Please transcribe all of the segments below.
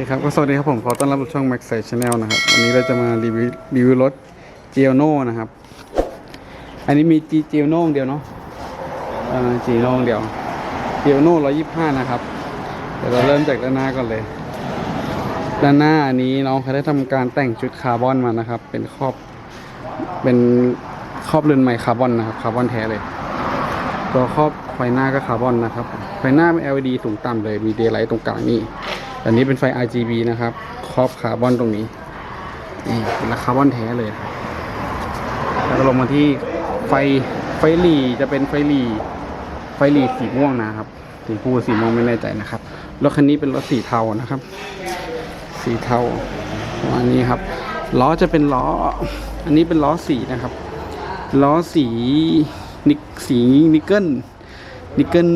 ดีครับก็สวัสดีครับผมขอต้อนรับช่อง Max ใส่ Channel นะครับวันนี้เราจะมารีวิวรีวิวรถ g i o n o นะครับ อันนี้มี G g i o n o เดียวเนาะอ่า g i o n o เดียว g i o n o 125นะครับ เดี๋ยวเราเริ่มจากด้านหน้าก่อนเลย ด้านหน้าอันนี้น้องเขาได้ทำการแต่งชุดคาร์บอนมานะครับ เป็นครอบเป็นครอบเรือนใหม่คาร์บอนนะครับคาร์บอนแท้เลยตัวครอบไฟหน้าก็คาร์บอนนะครับไฟหน้าเป็น LED สูงต่ำเลยมีเดย์ไลท์ตรงกลางนี่ อันนี้เป็นไฟ RGB นะครับ ครอบคาร์บอนตรงนี้ นี่เป็นคาร์บอนแท้เลย แล้วก็ลงมาที่ไฟไฟหลีจะเป็นไฟหลีไฟหลีสีม่วงนะครับ สีฟูสีม่วงไม่แน่ใจนะครับ รถคันนี้เป็นรถสีเทานะครับ สีเทาประมาณนี้ครับ ล้อจะเป็นล้อ อันนี้เป็นล้อสีนะครับ ล้อสีนิกสีนิกเกิลนิกเกิล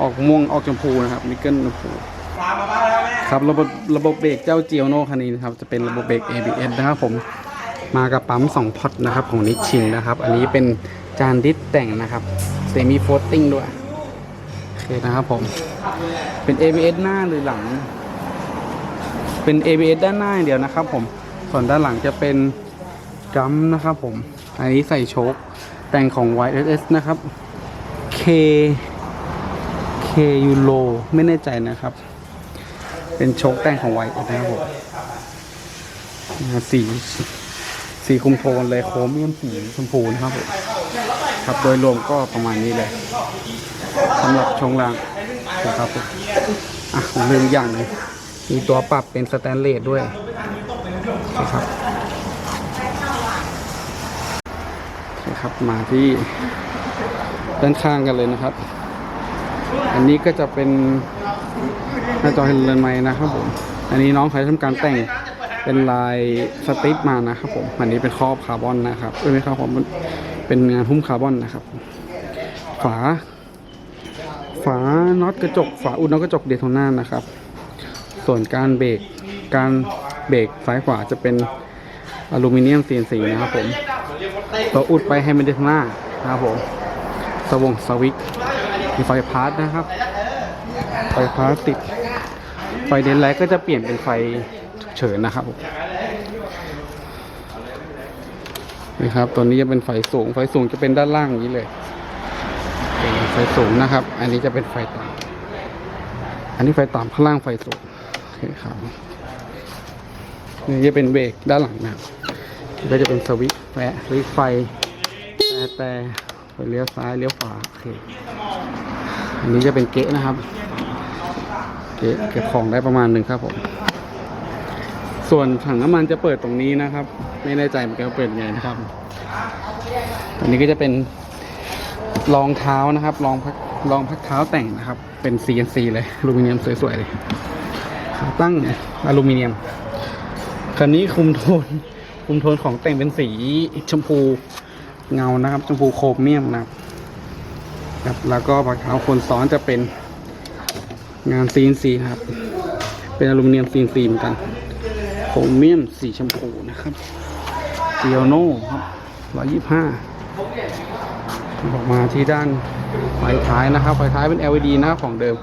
ออกม่วงออกชมพูนะครับ นิกเกิลชมพู ครับระบบระบบเบรกเจ้าเจียวโน่คันนี้นะครับจะเป็นระบบเบรก ABS นะครับผมมากับปั๊ม2พอตนะครับของนิชชินนะครับ อันนี้เป็นจานดิสแต่งนะครับเซมิโฟตติ้งด้วยโอเคนะครับผมเป็น ABS หน้าหรือหลัง เป็น ABS ด้านหน้าเดียวนะครับ ผมส่วนด้านหลังจะเป็นกัมนะครับผมอันนี้ใส่โชคแต่งของ YSS นะครับ K K Euro ไม่แน่ใจนะครับ เป็นโชคแต่งของไวท์นะครับผมสีสีคุมโทนเลยโครเมียมสีชมพูนะครับผมครับโดยรวมก็ประมาณนี้เลยสำหรับช่วงล่างนะครับผมอะผมลืมอย่างหนึงมีตัวปรับเป็นสแตนเลสด้วยนะครับครับมาที่ด้านข้างกันเลยนะครับ อันนี้ก็จะเป็นหน้าจอเฮเลนไมนะครับผม อันนี้น้องเขาทำการแต่งเป็นลายสติปมานะครับผม อันนี้เป็นครอบคาร์บอนนะครับเอ้ยไม่ครอบคาร์บอนเป็นงานหุ้มคาร์บอนนะครับ ฝา ฝาน็อตกระจก ฝาอุดน็อตกระจกเดโทน่านะครับ ส่วนการเบรก การเบรกซ้ายขวาจะเป็นอลูมิเนียม CNC นะครับผมตัวอุดไปให้มันเดโทน่านะครับผม สวงสวิตช์ มีไฟพาร์ทนะครับ ไฟฟ้าติด ไฟเดนไลท์ก็จะเปลี่ยนเป็นไฟฉุกเฉินนะครับผมนี่ครับ ตัวนี้จะเป็นไฟสูง ไฟสูงจะเป็นด้านล่างนี้เลยเป็นไฟสูงนะครับ อันนี้จะเป็นไฟต่ำอันนี้ไฟต่ำข้างล่างไฟสูงโอเคครับนี่จะเป็นเบรกด้านหลังนะครับก็จะเป็นสวิตช์แวะสวิตช์ไฟแต่แต่ เลี้ยวซ้ายเลี้ยวขวาโอเคอันนี้จะเป็นเก๊ะนะครับ เก๊ะเก็บของได้ประมาณหนึ่งครับผมส่วนถังน้ำมันจะเปิดตรงนี้นะครับ ไม่แน่ใจเหมือนกันว่าเปิดยังไงนะครับ อันนี้ก็จะเป็นรองเท้านะครับรองพักรองพักเท้าแต่งนะครับ เป็น CNC เลยอลูมิเนียมสวยๆเลยขาตั้งอลูมิเนียมคันนี้คุมโทนคุมโทนของแต่งเป็นสีชมพู เงานะครับชมพูโครเมียมนะครับครับแล้วก็ผักเท้าคนซ้อนจะเป็นงาน CNC นะครับ เป็นอลูมิเนียม CNC เหมือนกันโครเมียมสีชมพูนะครับเจียโน่ครับร้อยยี่ห้าออกมาที่ด้านไฟท้ายนะครับไฟท้ายเป็น LED นะของเดิม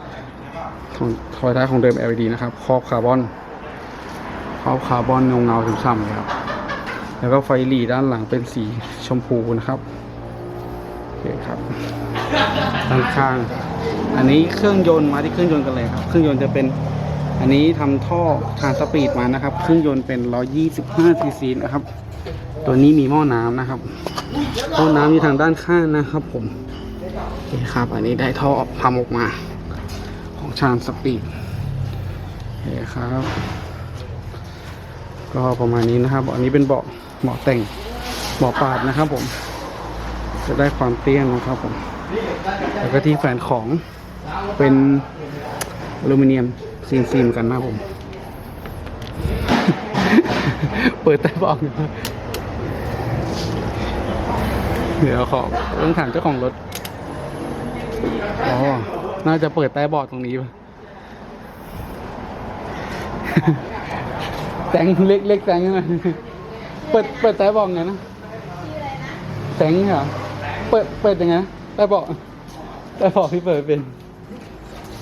ของไฟท้ายของเดิม LED นะครับ ครอบคาร์บอน ครอบคาร์บอนเงาเงาๆฉ่ำๆเลยครับ แล้วก็ไฟหลีด้านหลังเป็นสีชมพูนะครับโอเคครับด้านข้าง อันนี้เครื่องยนต์มาที่เครื่องยนต์กันเลยครับ เครื่องยนต์จะเป็นอันนี้ทำท่อทางสปีดมานะครับ เครื่องยนต์เป็น 125ซีซีนะครับ ตัวนี้มีหม้อน้ำนะครับหม้อน้ำอยู่ทางด้านข้างนะครับ ผมโอเคครับ อันนี้ได้ท่อทำออกมา ของชานสปีดโอเคครับ ก็ประมาณนี้นะครับ อันนี้เป็นเบาะ เบาะแต่งเบาะปาดนะครับผม จะได้ความเตี้ยนะครับผม แล้วก็ที่แฝนของเป็นอลูมิเนียมซีนซีมกันนะผม เปิดแต่บอกเดี๋ยวขอต้องถามเจ้าของรถอ๋อน่าจะเปิดใต้บาะตรงนี้ป่ะแสงเล็กเล็กแสงยังไง เปิดเปิดใต้เบาะไงนะแสงเหรอเปิดเปิดยังไงนะใต้เบาะใต้เบาะพี่เปิดเป็น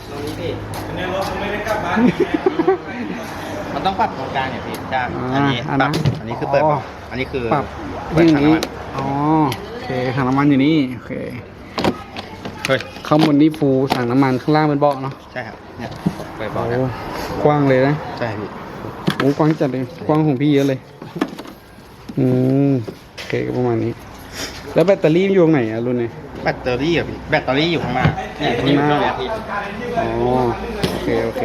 ตรงนี้พี่พี่อันนี้รถมันไม่ได้กลับบ้านมันต้องปรับตรงกลางเนี่ยพี่จ้าอ่าอันนี้อันปนั้รับนอันนี้คือเปิดอ๋ออันนี้คือปรับเปิดอย่างถังนี้น้ำมันอ๋อโอเคถังน้ำมันอยู่นี่โอเคเฮ้ยข้างบนนี่ฟูถังน้ำมันข้างล่างเป็นเบาะเนาะใช่ครับเนี่ยเปิดบอโอ้กนะกว้างเลยนะใช่พี่โอ้กว้างจัดเลยกว้างของพี่เยอะเลย อืมโอเคก็ประมาณนี้ แล้วแบตเตอรี่อยู่ตรงไหนอะรุ่นนี้ แบตเตอรี่อะพี่แบตเตอรี่อยู่ข้างหน้าเนี่ยข้างหน้าอยู่ตรงเนี้ยพี่อ๋อโอเคโอเค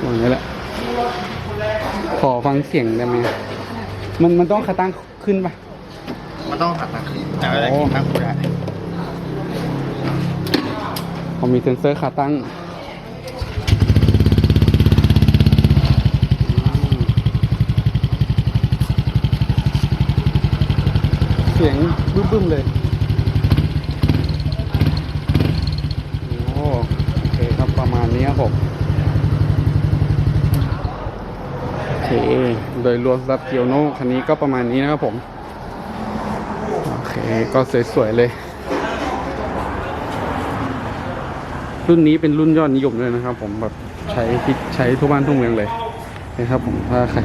อย่างนี้แหละขอฟังเสียงได้ไหมมันมันต้องขาตั้งขึ้นปะ มันต้องหักนะแต่อะไรโอ้ที่ตั้งกูได้ผมมีเซ็นเซอร์ขาตั้ง สียงบึ้มๆเลยโอ้โอเคครับประมาณนี้ครับผมโอเคโดยรวมรับเกียวโน่คันนี้ก็ประมาณนี้นะครับผมโอเคก็สวยๆเลย รุ่นนี้เป็นรุ่นยอดนิยมด้วยนะครับ ผมแบบใช้ใช้ทั่วบ้านทั่วเมืองเลยนะครับผมถ้าใคร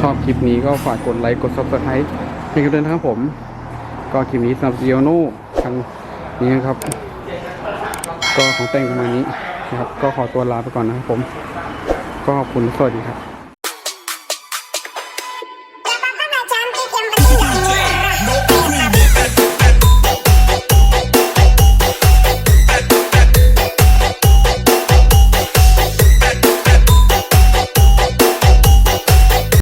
ชอบคลิปนี้ก็ฝากกดไลค์กด subscribe ให้กันด้วยนะครับผม ก็คลิปนี้สำหรับเดียวโน่คันนี้นะครับ ก็ของแต่งประมาณนี้นะครับ ก็ขอตัวลาไปก่อนนะครับผม ก็ขอบคุณสวัสดีครับ